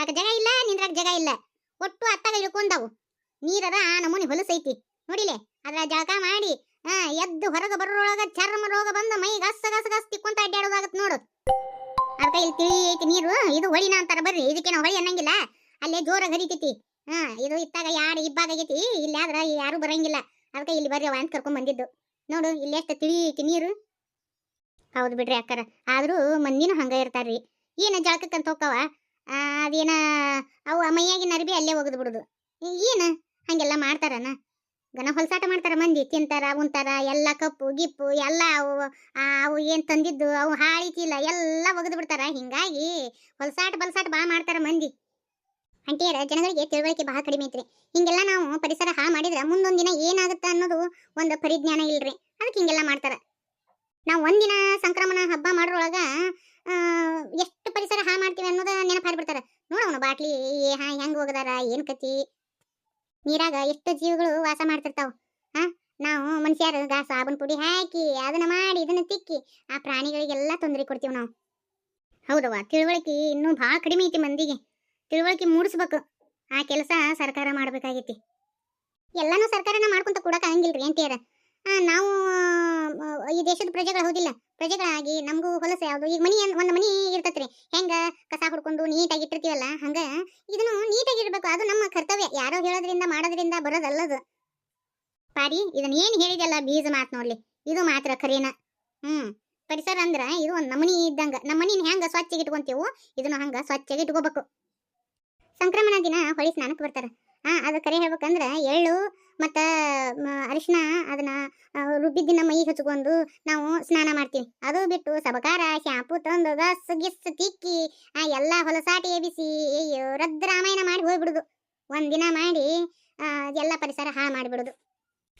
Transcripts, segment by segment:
ಜಾಗ ಕುಂದ್ರಾಕ ಜಾಗ ಇಲ್ಲ ನಿಂದ್ರಾಕ ಜಾಗ ಇಲ್ಲ. ಒಟ್ಟು ಅತ್ತಾಗ ಇಳ್ಕೊಂಡವು. ನೀರದ ಆ ನಮೂನಿ ಹೊಲಸೈತಿ. ನೋಡಿಲೆ? ಅದ್ರ ಜಳಕ ಮಾಡಿ ಆ ಎದ್ದು ಹೊರಗೆ ಬರೋರೊಳಗ ಚರ್ಮ ರೋಗ ಬಂದ ಮೈ ಗಸ ಗಸ ಗಸ್ ತಿಕ್ಕೊಂತ ಅಡ್ಡಾಡೋದಾಗತ್ ನೋಡು. ಅದಕ್ಕೆ ಇಲ್ಲಿ ತಿಳಿ ಐತಿ ನೀರು ಇದು ಹೊಳಿನ ಅಂತಾರ ಬರ್ರಿ. ಇದಕ್ಕೆ ನಾವು ಹೊಳಿ ಅನ್ನಂಗಿಲ್ಲ. ಅಲ್ಲೇ ಜೋರ ಹರಿತೈತಿ ಹಾ ಇದು ಇತ್ತಾಗ ಯಾರು ಇಬ್ಬಾಗ ಆಗೈತಿ. ಇಲ್ಲಿ ಆದ್ರೆ ಯಾರು ಬರಂಗಿಲ್ಲ. ಅದಕ್ಕೆ ಇಲ್ಲಿ ಬರ್ರಿ ಅಂತ ಕರ್ಕೊಂಡ್ ಬಂದಿದ್ದು. ನೋಡು ಇಲ್ಲಿ ಎಷ್ಟು ತಿಳಿ ಐತಿ ನೀರು. ಹೌದು ಬಿಡ್ರಿ ಅಕ್ಕರ. ಆದರೂ ಮಂದಿನೂ ಹಂಗ ಇರ್ತಾರ್ರಿ. ಏನ ಜಳಕಕ್ಕಂತ ಹೋಕ್ಕವ ಆ, ಅದೇನ, ಅವು ಮೈಯಾಗಿನ ಅರ್ಬಿ ಅಲ್ಲೇ ಒಗದ್ ಬಿಡುದು. ಏನು? ಹಂಗೆಲ್ಲ ಮಾಡ್ತಾರನ? ಗನ ಹೊಲ್ಸಾಟ ಮಾಡ್ತಾರ ಮಂದಿ, ತಿಂತಾರ, ಉಂತಾರ, ಎಲ್ಲ ಕಪ್ಪು, ಗಿಪ್ಪು, ಎಲ್ಲ ಅವು ಅವು ಏನ್ ತಂದಿದ್ದು, ಅವು ಹಾಳಿ ಚೀಲ ಎಲ್ಲ ಒಗದ್ ಬಿಡ್ತಾರ. ಹಿಂಗಾಗಿ ಹೊಲ್ಸಾಟ ಬಲ್ಸಾಟ ಬಾ ಮಾಡ್ತಾರ ಮಂದಿ. ಅಂಟಿಯರ, ಜನಗಳಿಗೆ ತಿಳುವಳಿಕೆ ಬಹಳ ಕಡಿಮೆ ಐತ್ರಿ. ಹಿಂಗೆಲ್ಲ ನಾವು ಪರಿಸರ ಹಾ ಮಾಡಿದ್ರ ಮುಂದೊಂದು ದಿನ ಏನಾಗುತ್ತೆ ಅನ್ನೋದು ಒಂದು ಪರಿಜ್ಞಾನ ಇಲ್ರಿ. ಅದಕ್ಕೆ ಹಿಂಗೆಲ್ಲ ಮಾಡ್ತಾರ. ನಾವು ಒಂದಿನ ಸಂಕ್ರಮಣ ಹಬ್ಬ ಮಾಡೋರೊಳಗ ಎಷ್ಟು ಪರಿಸರ ಹಾ ಮಾಡ್ತೀವಿ ಅನ್ನೋದ ನೆನಪು ಹಾಡ್ಬಿಡ್ತಾರ ನೋಡವನು ಬಾಟ್ಲಿ ಹಾ, ಹೆಂಗ್ ಹೋಗದಾರ, ಏನ್ ಕತಿ? ನೀರಾಗ ಎಷ್ಟು ಜೀವಿಗಳು ವಾಸ ಮಾಡ್ತಿರ್ತಾವ. ಹಾ, ನಾವು ಮನುಷ್ಯರು ಸಾಬೂನ್ ಪುಡಿ ಹಾಕಿ, ಅದನ್ನ ಮಾಡಿ, ಇದನ್ನ ತಿಕ್ಕಿ, ಆ ಪ್ರಾಣಿಗಳಿಗೆಲ್ಲ ತೊಂದರೆ ಕೊಡ್ತೀವಿ ನಾವು. ಹೌದವ್ವ, ತಿಳುವಳಿಕೆ ಇನ್ನೂ ಭಾಳ ಕಡಿಮೆ ಐತಿ ಮಂದಿಗೆ. ತಿಳುವಳಿಕೆ ಮೂಡಿಸ್ಬೇಕು. ಆ ಕೆಲಸ ಸರ್ಕಾರ ಮಾಡ್ಬೇಕಾಗೈತಿ. ಎಲ್ಲಾನು ಸರ್ಕಾರನ ಮಾಡ್ಕೊಂತ ಕೊಡಕ್ ಆಗಂಗಿಲ್ರಿ ಅಂತೀರ ನಾವು ಈ ದೇಶದ ಪ್ರಜೆಗಳು ಹೌದಿಲ್ಲ. ಪ್ರಜೆಗಳಾಗಿ ನಮಗೂ ಹೊಲಸು ಯಾವುದು? ಈಗ ಮನಿ ಒಂದು ಮನಿ ಇರ್ತತ್ರಿ. ಹೆಂಗ ಕಸ ಹುಡ್ಕೊಂಡು ನೀಟಾಗಿ ಇಟ್ಟಿರ್ತೀವಲ್ಲ, ಹಂಗ? ಇದನ್ನು ನೀಟಾಗಿ ಇಡಬೇಕು. ಅದು ನಮ್ಮ ಕರ್ತವ್ಯ. ಯಾರೋ ಹೇಳೋದ್ರಿಂದ, ಮಾಡೋದ್ರಿಂದ ಬರೋದಲ್ಲದು. ಪಾರಿ ಇದನ್ನ ಏನ್ ಹೇಳಿದೆಲ್ಲ ಬೀಜ ಮಾತು ನೋಡ್ಲಿ. ಇದು ಮಾತ್ರ ಖರೀನ. ಹ್ಮ್. ಪರಿಸರ ಅಂದ್ರ ಇದು ಒಂದ್ ನಮನಿ ಇದ್ದಂಗ. ನಮ್ಮ ಮನಿನ ಹೆಂಗ ಸ್ವಚ್ಛಗೆ ಇಟ್ಕೊಂತೀವೋ, ಇದನ್ನ ಹಂಗ ಸ್ವಚ್ಛಗೆ ಇಟ್ಕೋಬೇಕು. ಸಂಕ್ರಮಣ ದಿನ ಹೊಳಿ ಸ್ನಾನಕ್ಕೆ ಬರ್ತಾರ. ಆ, ಅದು ಕರೆ ಹೇಳ್ಬೇಕಂದ್ರ ಎಳ್ಳು ಮತ್ತ ಅರಿಶಿನ ಅದನ್ನ ರುಬ್ಬಿದ್ದಿನ ಮೈ ಹಚ್ಕೊಂಡು ನಾವು ಸ್ನಾನ ಮಾಡ್ತೀವಿ. ಅದು ಬಿಟ್ಟು ಸಬಕಾರ, ಶಾಂಪು ತಂದು ಗಸ್ ಗಿಸ್ ತಿಕ್ಕಿ, ಆ ಎಲ್ಲಾ ಹೊಲಸಾಟಿ ಎಬಿಸಿ ಅಯ್ಯೋ, ರದ್ದ ರಾಮಾಯಣ ಮಾಡಿ ಹೋಗ್ಬಿಡುದು. ಒಂದಿನ ಮಾಡಿ ಎಲ್ಲ ಪರಿಸರ ಹಾಳು ಮಾಡಿಬಿಡುದು.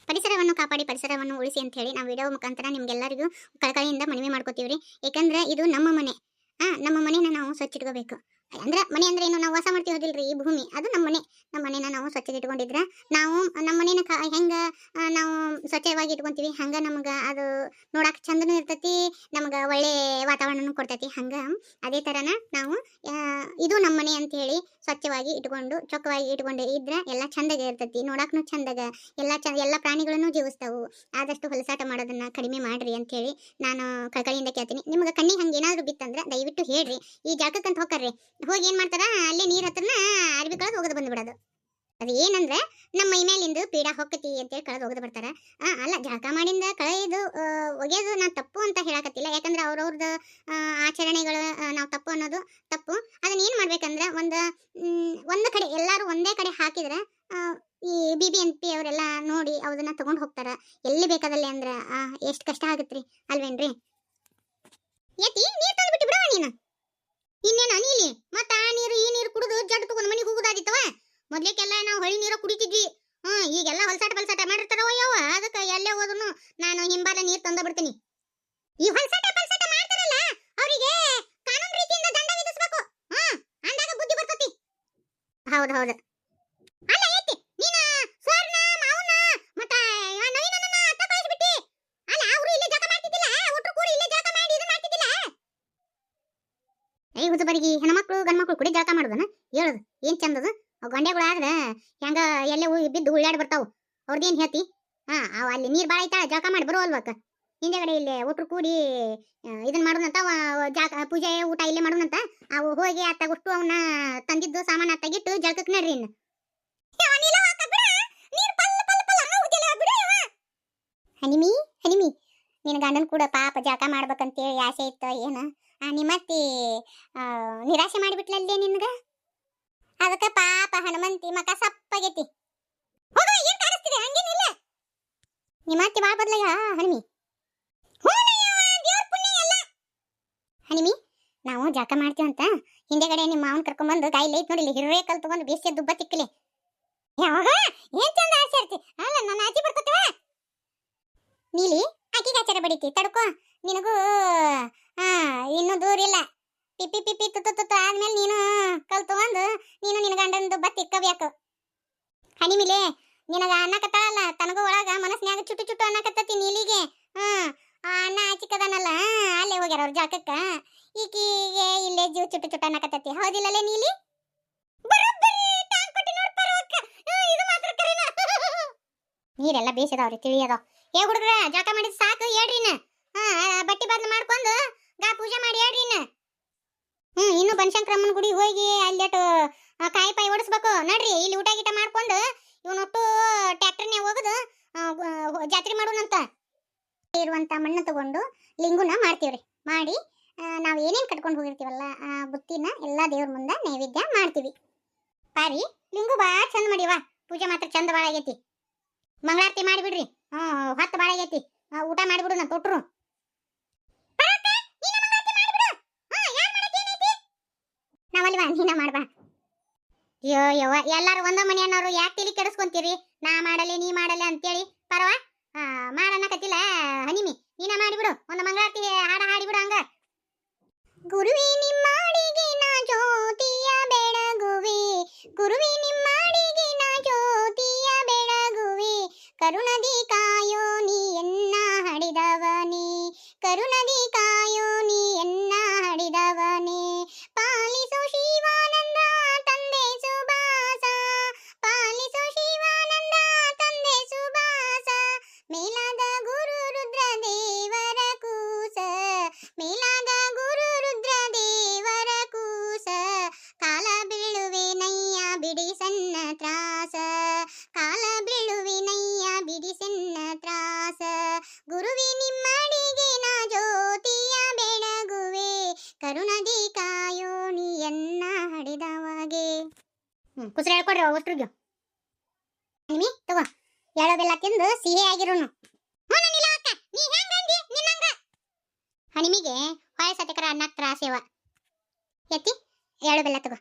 ಪರಿಸರವನ್ನು ಕಾಪಾಡಿ, ಪರಿಸರವನ್ನು ಉಳಿಸಿ ಅಂತ ಹೇಳಿ ನಾವು ವಿಡಿಯೋ ಮುಖಾಂತರ ನಿಮ್ಗೆಲ್ಲರಿಗೂ ಕಳಕಳಿಯಿಂದ ಮನವಿ ಮಾಡ್ಕೋತೀವ್ರಿ. ಯಾಕಂದ್ರೆ ಇದು ನಮ್ಮ ಮನೆ. ಆ, ನಮ್ಮ ಮನೆನ ನಾವು ಸ್ವಚ್ಛ ಇಟ್ಕೋಬೇಕು. ಅಂದ್ರೆ ಮನೆ ಅಂದ್ರೆ ಏನು? ನಾವು ವಾಸ ಮಾಡ್ತೀವಿ ಹೋಗಿಲ್ರಿ ಈ ಭೂಮಿ. ಅದು ನಮ್ಮ ಮನೆ. ನಮ್ಮ ಮನೆನ ನಾವು ಸ್ವಚ್ಛಗೆ ಇಟ್ಕೊಂಡಿದ್ರ ನಾವು ನಮ್ಮ ಮನೇನ ಹೆಂಗ ನಾವು ಸ್ವಚ್ಛವಾಗಿ ಇಟ್ಕೊಂತೀವಿ, ಹಂಗ ನಮ್ಗ ಅದು ನೋಡಾಕ ಚಂದನೂ ಇರ್ತತಿ, ನಮ್ಗ ಒಳ್ಳೆ ವಾತಾವರಣನು ಕೊಡ್ತೈತಿ. ಹಂಗ ಅದೇ ತರನ ನಾವು ಇದು ನಮ್ಮ ಮನೆ ಅಂತ ಹೇಳಿ ಸ್ವಚ್ಛವಾಗಿ ಇಟ್ಕೊಂಡು, ಚೊಕ್ಕವಾಗಿ ಇಟ್ಕೊಂಡು ಇದ್ರ ಎಲ್ಲ ಚಂದಗೆ ಇರ್ತೈತಿ. ನೋಡಾಕ್ನು ಚಂದಗ, ಎಲ್ಲ ಚ ಎಲ್ಲ ಪ್ರಾಣಿಗಳನ್ನು ಜೀವಿಸ್ತಾವು. ಆದಷ್ಟು ಹೊಲಸಾಟ ಮಾಡೋದನ್ನ ಕಡಿಮೆ ಮಾಡ್ರಿ ಅಂತ ಹೇಳಿ ನಾನು ಕಳ್ಕಳಿಯಿಂದ ಕೇಳ್ತೀನಿ. ನಿಮ್ಗೆ ಕಣ್ಣಿಗೆ ಹಂಗೆ ಏನಾದ್ರು ಬಿತ್ತಂದ್ರೆ ದಯವಿಟ್ಟು ಹೇಳ್ರಿ. ಈ ಜಾಗಕ್ಕಂತ ಹೋಗ್ರಿ ಹೋಗಿ ಏನ್ ಮಾಡ್ತಾರ? ಅಲ್ಲೇ ನೀರ್ ಹತ್ರನ ಅರ್ಬಿ ಕಳೆದು ಹೋಗದು ಬಂದ್ಬಿಡೋದು. ಅದು ಏನಂದ್ರೆ ನಮ್ಮ ಮೈ ಮೇಲಿಂದು ಪೀಡಾ ಹೊಕ್ಕತಿ ಅಂತೇಳಿ ಕಳೆದು ಹೋಗದು ಬರ್ತಾರ. ಅಲ್ಲ ಜಳಕ ಮಾಡಿಂದ ಕಳೆದು ಒಗೆಯೋದು ನಾ ತಪ್ಪು ಅಂತ ಹೇಳಕತ್ತಿಲ್ಲ. ಯಾಕಂದ್ರೆ ಅವ್ರವ್ರದ್ದು ಆಚರಣೆಗಳು ನಾವು ತಪ್ಪು ಅನ್ನೋದು ತಪ್ಪು. ಅದನ್ನ ಏನ್ ಮಾಡ್ಬೇಕಂದ್ರೆ ಒಂದು ಒಂದು ಕಡೆ ಎಲ್ಲಾರು ಒಂದೇ ಕಡೆ ಹಾಕಿದ್ರೆ ಈ ಬಿ ಬಿ ಎನ್ ಪಿ ಅವರೆಲ್ಲ ನೋಡಿ ಅದನ್ನ ತಗೊಂಡ್ ಹೋಗ್ತಾರ. ಎಲ್ಲಿ ಬೇಕಾದಲ್ಲಿ ಅಂದ್ರ ಎಷ್ಟು ಕಷ್ಟ ಆಗತ್ರಿ ಅಲ್ವೇನ್ರಿ? ಯತಿ ನೀರ್ ತಂದು ಬಿಟ್ಟು ಬಿಡವ ನೀನು. ಇನ್ನೇನ ಅನಿಲಿ? ಮತ್ತ ಆ ನೀರು, ಈ ನೀರು ಕುಡಿದು ಜಡ್ ತಗೊಂಡ್ ಮನೆಗೆ ಹೋಗುದಾದಿತ್ತವ? ಮೊದ್ಲಿಕ್ಕೆಲ್ಲ ನಾವು ಹೊಳಿ ನೀರು ಕುಡಿತಿದ್ವಿ. ಹ್ಮ್, ಈಗೆಲ್ಲ ಹೊಲ್ಸಾಟ ಬಲ್ಸಾಟ ಮಾಡಿರ್ತಾರವ ಯಾವ ಅದಕ್ಕ ಎಲ್ಲೇ ಹೋದ್ರು ನಾನು ಹಿಂಬಾಲ ನೀರ್ ತಂದ ಬಿಡ್ತೀನಿ. ಈ ಹೊಲ್ಸಾಟ ಬಲ್ಸಾಟ ಮಾಡ್ತಾರಲ್ಲ, ಅವರಿಗೆ ಕಾನೂನು ರೀತಿಯಿಂದ ದಂಡ ವಿಧಿಸಬೇಕು. ಹ್ಮ್, ಅಂದಾಗ ಬುದ್ಧಿ ಬರ್ತತಿ. ಹೌದು ಹೌದು ಅಲ್ಲ ಎತ್ತಿ ನೀನ ಸ್ವರ್ಣ ಮಾವನ ಮತ್ತ ಆ ನವೀನನ್ನ ಅತ್ತ ಕಳಿಸ್ಬಿಟ್ಟಿ ಅಲ್ಲ ಅವರು ಇಲ್ಲೇ ಜಳಕ ಮಾಡ್ತಿದ್ದಿಲ್ಲ ಒಟ್ರು ಕೂಡಿ ಇಲ್ಲೇ ಜಳಕ ಮಾಡಿ ಇದು ಮಾಡ್ತಿದ್ದಿಲ್ಲ ಏ ಹುಜಬರಿಗೆ ಹೆಣ್ಮಕ್ಳು ಗಂಡ್ಮಕ್ಳು ಕೂಡಿ ಜಳಕ ಮಾಡುದನ ಹೇಳುದು ಏನ್ ಚಂದದ ಗೊಂಡೆಗಳು ಆದ್ರ ಹೆಂಗ ಎಲ್ಲೇ ಬಿದ್ದು ಉಳ್ಳಾಡ್ ಬರ್ತಾವ. ಅವ್ರದ್ದೇನ್ ಹೇಳ್ತಿ? ಹಾ, ಅವ ಅಲ್ಲಿ ನೀರ್ ಬಾಳ ಐತಾ ಜಳಕ ಮಾಡಿ ಬರೋ ಅಲ್ವಕ್ಕ ಹಿಂದೆಗಡೆ ಇಲ್ಲಿ ಒಟ್ರು ಕೂಡಿ ಇದನ್ನ ಇದನ್ ಮಾಡೋಣಂತ ಜಾಕ ಪೂಜೆ ಊಟ ಇಲ್ಲೇ ಮಾಡೋಣಂತ, ಅವು ಹೋಗಿ ಅತ್ತ ಅಷ್ಟು ಅವನ್ನ ತಂದಿದ್ದು ಸಾಮಾನ ತೆಗಿಟ್ಟು ಜಳಕಕ್ಕೆ ನಡ್ರಿ ಇನ್ನು. ಹನಿಮಿ ಹನಿಮಿ ನಿನ್ನ ಗಂಡನ್ ಕೂಡ ಪಾಪ ಜಳಕ ಮಾಡ್ಬೇಕಂತೇಳಿ ಆಸೆ ಇತ್ತು, ಏನ? ನಿಮ್ಮತ್ತಿ ನಿರಾಶೆ ಮಾಡಿಬಿಟ್ಲಲ್ಲೇ ನಿನ್ಗ? ಅದಕ್ಕ ಪಾಪ ಹನುಮಂತಿ ಮಕ ಸಪ್ಪಾಗೈತಿ. ಹೋಗ, ಏನ್ ಕಾಣಿಸ್ತಿದೆ? ಹಂಗೇನಿಲ್ಲ ನಿಮ್ಮತ್ತಿ ಬಾಳ ಬಾ ಹನುಮಿ ಹನಿಮಿ ನಾವು ಜಳಕ ಮಾಡ್ತೀವಂತ ಹಿಂದೆಗಡೆ ನಿಮ್ಮ ಮಾವನ್ ಕರ್ಕೊಂಡ್ಬಂದು ಗಾಯಿಲೆ ಐತ್ ನೋಡಿ ಹಿರೇ ಕಲ್ ತಗೊಂಡು ಬೇಸಿಗೆ ದುಬ್ಬ ತಿಕ್ಕಲಿ ಯಾವಾಗ ಏನ್ ಚಂದ ಆಸೆ ಇರ್ತಿ ಅಲ್ಲ, ನನ್ನ ಆಚೆ ಬರ್ಕೊತವ? ನೀಲಿ ಆಕಿಗೆ ಆಚಾರ ಬಡಿತಿ, ತಡ್ಕೋ. ನಿನಗೂ ಹಾ ಇನ್ನೂ ದೂರ ಇಲ್ಲ ಪಿಪಿ ಪಿಪಿ ತುತ್ತು ತುತ್ತು ಆದ್ಮೇಲೆ ನೀನು ಕಲ್ ತಗೊಂಡು ನೀನು ನಿನ್ನ ಗಂಡಂದು ಬತ್ ಇಕ್ಕಬೇಕು. ಹನಿಮಿಲೆ ನಿನಗ ಅನ್ನಕತ್ತಾಳಲ್ಲ ತನಗೂ ಒಳಗ ಮನಸ್ನ್ಯಾಗ ಚುಟ್ಟು ಚುಟ್ಟು ಅನ್ನಕತ್ತತಿ ನೀಲಿಗೆ. ಹ್ಮ್, ಆ ಅಣ್ಣ ಆಚಿಕದನಲ್ಲ ಅಲ್ಲೇ ಹೋಗ್ಯಾರ ಅವ್ರ ಜಾಗಕ್ಕ. ಈಕಿಗೆ ಇಲ್ಲೇ ಜೀವ ಚುಟ್ಟು ಚುಟ್ಟು ಅನ್ನಕತ್ತತಿ ಹೌದಿಲ್ಲಲೇ ನೀಲಿ? ನೀರೆಲ್ಲ ಬೇಸಿದಾವ್ರಿ ತಿಳಿಯದ ಏ ಹುಡುಗ್ರ ಜಾಕ ಮಾಡಿದ್ ಸಾಕು ಹೇಳ್ರಿನ ಹಾ ಬಟ್ಟಿ ಬದ್ಲು ಮಾಡ್ಕೊಂಡು ಗಾ ಪೂಜೆ ಮಾಡಿ ಹೇಳ್ರಿನ ಹ್ಮ್, ಇನ್ನು ಬನಶಂಕರಮ್ಮನ ಗುಡಿ ಹೋಗಿ ಅಲ್ಲೆಟ್ಟು ಕಾಯಿ ಪಾಯಿ ಓಡಿಸ್ಬೇಕು ನಡ್ರಿ, ಇಲ್ಲಿ ಊಟ ಗೀಟ ಮಾಡ್ಕೊಂಡು ಇವನೊಟ್ಟು ಟ್ಯಾಕ್ಟರ್ನೇ ಹೋಗುದು ಜಾತ್ರೆ ಮಾಡೋಣಂತ. ಇರುವಂತ ಮಣ್ಣು ತಗೊಂಡು ಲಿಂಗುನ ಮಾಡ್ತೀವ್ರಿ. ಮಾಡಿ ನಾವು ಏನೇನ್ ಕಟ್ಕೊಂಡು ಹೋಗಿರ್ತೀವಲ್ಲ, ಆ, ಬುತ್ತಿನ ಎಲ್ಲಾ ದೇವ್ರ ಮುಂದೆ ನೈವೇದ್ಯ ಮಾಡ್ತೀವಿ. ಪಾರಿ, ಲಿಂಗು ಬಾ, ಚಂದ ಮಾಡಿವಾ ಪೂಜೆ ಮಾತ್ರ ಚಂದ ಭಾಳ ಆಗೈತಿ. ಮಂಗಳಾರತಿ ಮಾಡಿಬಿಡ್ರಿ. ಹ್ಮ್ ಹೊತ್ತು ಭಾಳ ಆಗೈತಿ. ಊಟ ಮಾಡಿಬಿಡು ನಾ ತೊಟ್ರು. ನೀನ ಮಾಡ್ಬಾ. ಅಯ್ಯೋ, ಯವ್ವ, ಎಲ್ಲಾರು ಒಂದ ಮನೆಯನ್ನೋರು ಯಾಕೆ ತಿಳಿ ಕೆಡಿಸ್ಕೊಂತೀರಿ? ನಾ ಮಾಡಲಿ, ನೀ ಮಾಡಲಿ ಅಂತೇಳಿ. ಪರವ? ಮಾಡನ್ನಕತ್ತಿಲ್ಲ ಹನಿಮಿ. ನೀನ ಮಾಡಿಬಿಡು. ಒಂದು ಮಂಗಳಾರತಿ ಹಾಡ ಹಾಡಿಬಿಡು ಹಂಗ. ಗುರುವಿ ನಿಮ್ಮಾಡಿಗೆ ನಾ ಜ್ಯೋತಿಯ ಬೆಳಗುವಿ. ಗುರುವಿ ನಿಮ್ಮಾಡಿಗೆ ನಾ ಜ್ಯೋತಿಯ ಬೆಳಗುವಿ. ಕರುಣದಿ ಕಾಯೋ ನೀ ಎನ್ನ ಹಡಿದವನೇ ಕರುಣದಿ ಕಾಯೋ ಕರುಣದಿ ಕಾಯೋನಿಯನ್ನ ಹಡಿದವಗೆ? ಕುಸ್ರ ಹೇಳ್ಕೊಡ್ರಿ ಒಟ್ರಿಗೆ ನಿಮಿ ತಗೋ. ಎಳೋ ಬೆಲ್ಲ ತಿಂದು ಸಿಹಿ ಆಗಿರೋನು. ನೀ ಹೆಂಗಂದಿ ನಿನ್ನಂಗ. ಹಣಿಮಿಗೆ ಹೊಯ ಸತಕರ ಅನ್ನಕ್ ತ್ರಾಸೇವ ಎತ್ತಿ ಎಳು ಬೆಲ್ಲ ತಗೋ.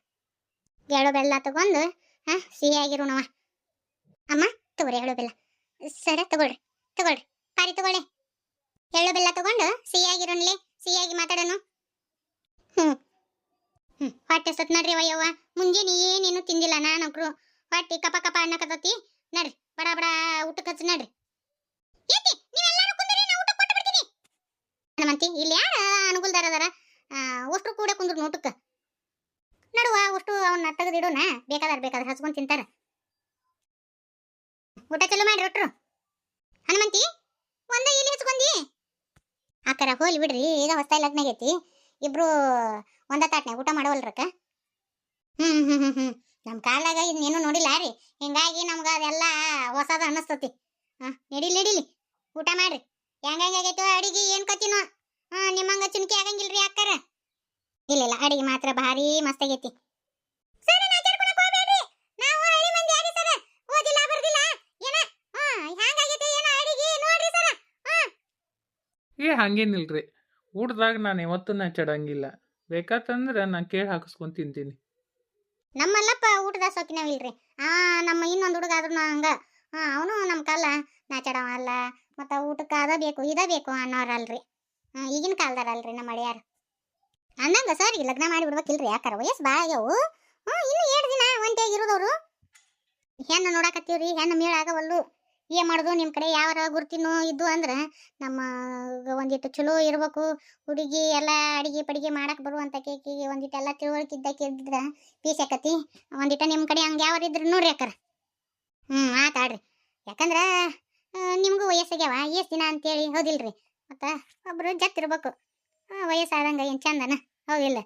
ಎಳು ಬೆಲ್ಲ ತಗೊಂಡು, ಹಾ, ಸಿಹಿ ಆಗಿರೋಣವ ಅಮ್ಮ, ತಗೋರಿ ಎಳು ಬೆಲ್ಲ ಸರ, ತಗೊಳ್ರಿ ತಗೊಳ್ರಿ. ಪಾರಿ, ತಗೊಳ್ಳಿ. ಎಳ್ಳು ಬೆಲ್ಲ ತಗೊಂಡು ಸಿಹಿಯಾಗಿರೋನ್ಲಿ ಸಿಹಿಯಾಗಿ ಮಾತಾಡೋನು. ಹ್ಮ್. ಹ್ಮ್. ಹೊಟ್ಟೆ ಸತ್ ನಡ್ರಿ ವಯ್ಯವ್ವ. ಮುಂಜಾನೆ ಏನೇನು ತಿಂದಿಲ್ಲ ನಾನೊಬ್ರು. ಹೊಟ್ಟಿ ಕಪ ಕಪ ಅನ್ನಕತ್ತತಿ. ನಡ್ರಿ. ಬಡ ಬಡ ಊಟಕ್ಕೆ ಹಚ್ಚಿ ನಡ್ರಿ. ಹನುಮಂತಿ, ಇಲ್ಲಿ ಯಾರ ಅನುಗುಲ್ದಾರ ಅದಾರ? ಅಷ್ಟು ಕೂಡ ಕುಂದ್ರು ಊಟಕ್ಕೆ. ನಡುವ ಅಷ್ಟು ಅವನ್ನ ತೆಗೆದಿಡೋಣ ಬೇಕಾದಾರ ಬೇಕಾದ್ರೆ ಹಚ್ಕೊಂಡ್ ತಿಂತಾರ. ಊಟ ಚಲೋ ಮಾಡ್ರಿ ಒಟ್ರು. ಹನುಮಂತಿ, ಒಂದೇ ಇಲ್ಲಿ ಹಚ್ಕೊಂಡಿ. ಆಕರ ಹೋಲಿ ಬಿಡ್ರಿ. ಈಗ ಹೊಸ ಲಗ್ನ ಇಬ್ರು ಒಂದ ತಾಟ್ನೆ ಊಟ ಮಾಡವಲ್ರಕ್ಕ ಹ್ಮ್ ಹ್ಮ್ ಹ್ಮ್ ಹ್ಮ್. ನಮ್ ಕಾಲಾಗ ಇನ್ನೇನು ನೋಡಿಲ್ಲ ರೀ. ಹಿಂಗಾಗಿ ನಮ್ಗ ಅದೆಲ್ಲ ಹೊಸದ ಅನ್ನಿಸ್ತತಿ. ಹಾಂ, ನಡಿಲಿ ಇಡಿಲಿ ಊಟ ಮಾಡ್ರಿ. ಹೆಂಗಾಗೈತೋ ಅಡಿಗೆ, ಏನು ಕತಿನೋ? ಹಾ, ನಿಮ್ಮಂಗ ಚುನ್ಕಿ ಆಗಂಗಿಲ್ರಿ ಅಕ್ಕಾರ. ಇಲ್ಲ ಇಲ್ಲ, ಅಡಿಗೆ ಮಾತ್ರ ಭಾರಿ ಮಸ್ತ್ ಆಗೈತಿ. ಸರಿ ನಾಚಾಡ್ಕೊಳಕ್ ಹೋಗ್ಬೇಡ್ರಿ? ನಾವು ಹಳ್ಳಿ ಮಂದಿ ಆಡಿ ಓದಿಲ್ಲ, ಬರ್ದಿಲ್ಲ? ಏನ? ಹಾ ಹ್ಯಾಂಗಾಗೈತೆ ಏನ ಅಡಿಗೆ? ನೋಡ್ರಿ ಸರ್. ಏ, ಹಂಗೇನಿಲ್ರಿ. ಊಟದಾಗ ನಾನು ಯಾವತ್ತೂ ನಾಚಾಡಂಗಿಲ್ಲ ಬೇಕಾತಂದ್ರೆ ನಾನು ಕೇಳಿ ಹಾಕಿಸ್ಕೊಂಡು ತಿಂತೀನಿ. ನಮ್ಮಲ್ಲಪ್ಪ ಊಟದ ಇಲ್ರಿ. ಆ, ನಮ್ಮ ಇನ್ನೊಂದು ಹುಡುಗ ಆದ್ರೂ ಹಂಗ. ಅವನು ನಮ್ಮ ಕಾಲ ನಾಚಾಡವ ಅಲ್ಲ. ಮತ್ತೆ ಊಟಕ್ಕೆ ಅದ ಬೇಕು, ಇದ ಬೇಕು ಅನ್ನೋರಲ್ರಿ. ಈಗಿನ ಕಾಲದಾರಲ್ರಿ ನಮ್ಮ ಅಳಿಯಾರ. ಅಂದಂಗ ಸರ್ ಈಗ ಲಗ್ನ ಮಾಡಿ ಬಿಡ್ಬೇಕಿಲ್ರಿ ಯಾಕಾರ? ವಯಸ್ಸು ಭಾಳ ಆಗ್ಯಾವು. ಹ್ಞೂ ಇನ್ನು ಎರಡು ದಿನ ಒಂಟಿಯಾಗಿ ಇರೋದವರು. ಹೆಣ್ಣು ನೋಡಾಕತ್ತೀವ್ರಿ, ಹೆಣ್ಣು ಮೇಳ ಆಗವಲ್ಲು. ಏನ್ ಮಾಡೋದು? ನಿಮ್ಮ ಕಡೆ ಯಾವಾರ ಗುರ್ತಿನೂ ಇದ್ದು ಅಂದ್ರೆ ನಮ್ಮ ಒಂದಿಟ್ಟು ಚಲೋ ಇರಬೇಕು. ಹುಡುಗಿ ಎಲ್ಲ ಅಡಿಗೆ ಪಡಿಗೆ ಮಾಡಕ್ ಬರುವಂಥ ಕೇಕಿಗೆ ಒಂದಿಟ್ಟು ಎಲ್ಲ ತಿಳುವಳಿಕೆ ಇದ್ದಕ್ಕೆ ಇದ್ರ ಪೀಸ್ ಆಕತಿ ಒಂದಿಟ ನಿಮ್ಮ ಕಡೆ ಹಂಗೆ ಯಾವ್ದು ಇದ್ರು ನೋಡ್ರಿ ಅಕ್ಕಾರ ಹ್ಞೂ ಆತಾಡ್ರಿ ಯಾಕಂದ್ರ ನಿಮಗೂ ವಯಸ್ಸಾಗ್ಯಾವ. ಎಷ್ಟು ದಿನ ಅಂತೇಳಿ? ರೀ ಮತ್ತು ಒಬ್ರು ಜತ್ತಿರ್ಬೇಕು ಆ, ವಯಸ್ಸಾದಂಗ ಏನು ಚಂದನ? ಹೌದಿಲ್ಲ.